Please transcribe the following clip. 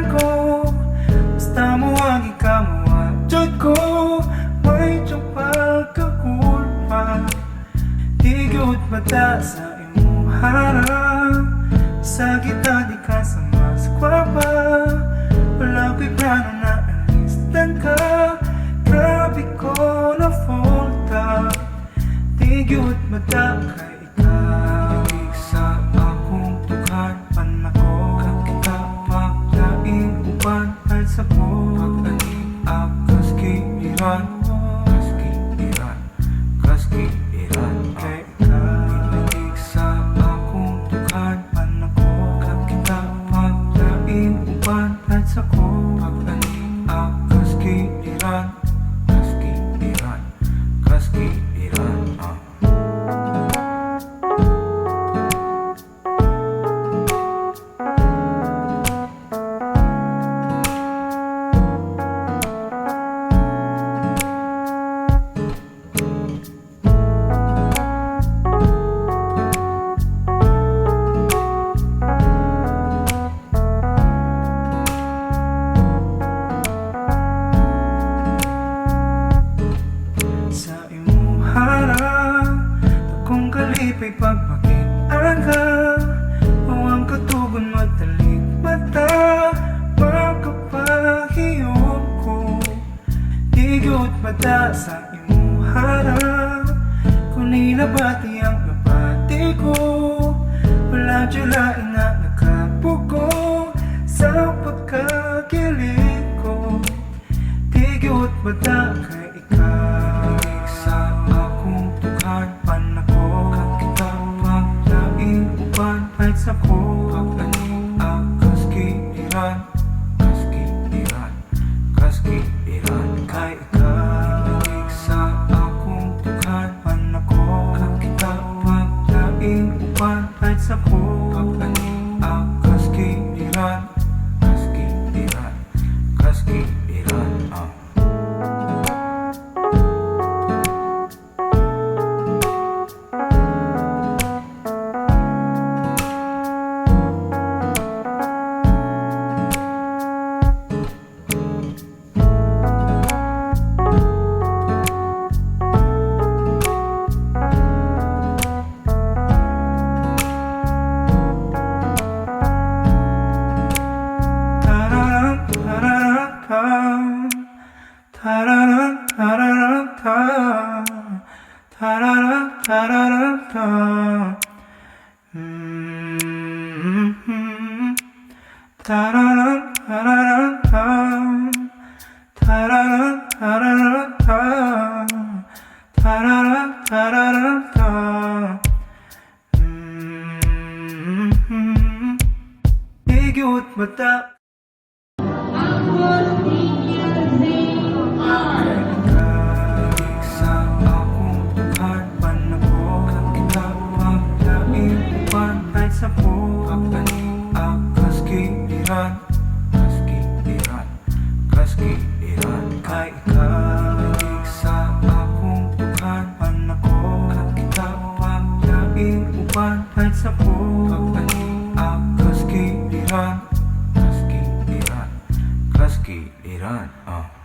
pangalan ko Basta mo ang ikamuan Diyan ko May tsapal ka kulpa. Tigod mata sa imong harap Sa kita di ka sa mas kwapa. Wala ko'y plano na alistan ka Grabe ko na folta. Tigod mata ka Kowalski. Kalipay pagpakit aga O ang katugon matalik mata. Makapahiyok ko. Tigot mata sa imong harap. Kung nilabati ang nabati ko Wala dyan nga nakapuko Sa pagkakilig ko. Tigyot mata kay Kay ikaw Sa akong tukan panako Kakita paglaing uban Ay sa ko Pag-aning 타라란 타라란 타 타라란 타라란 타 음, 타라란 타라란 타 타라란 타라란 타 타라란 타라란 타 음, 음, 음. 애교 웃다. Sa po Pag-aning akas kiliran Kas kiliran Kas kiliran Ah